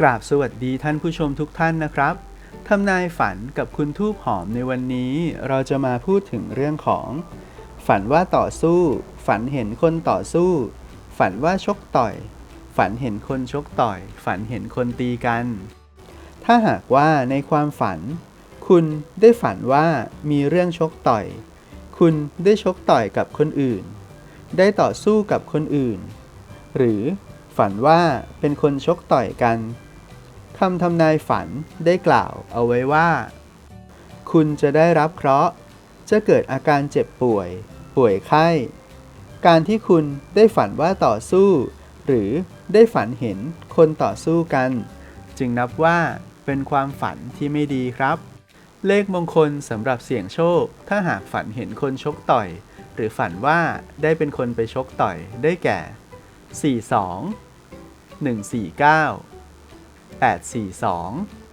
กราบสวัสดีท่านผู้ชมทุกท่านนะครับทำนายฝันกับคุณทูบหอมในวันนี้ เราจะมาพูดถึงเรื่องของ ฝันว่าต่อสู้ ฝันเห็นคนต่อสู้ ฝันว่าชกต่อย ฝันเห็นคนชกต่อย ฝันเห็นคนตีกัน ถ้าหากว่าในความฝัน คุณได้ฝันว่ามีเรื่องชกต่อย คุณได้ชกต่อยกับคนอื่น ได้ต่อสู้กับคนอื่น หรือฝันว่าเป็นคนชกต่อยกัน คำทำนายฝันได้กล่าวเอาไว้ว่า คุณจะได้รับเคราะห์ จะเกิดอาการเจ็บป่วย ป่วยไข้ การที่คุณได้ฝันว่าต่อสู้ หรือได้ฝันเห็นคนต่อสู้กัน จึงนับว่าเป็นความฝันที่ไม่ดีครับ เลขมงคลสำหรับเสี่ยงโชค ถ้าหากฝันเห็นคนชกต่อย หรือฝันว่าได้เป็นคนไปชกต่อยได้แก่ 42 149 842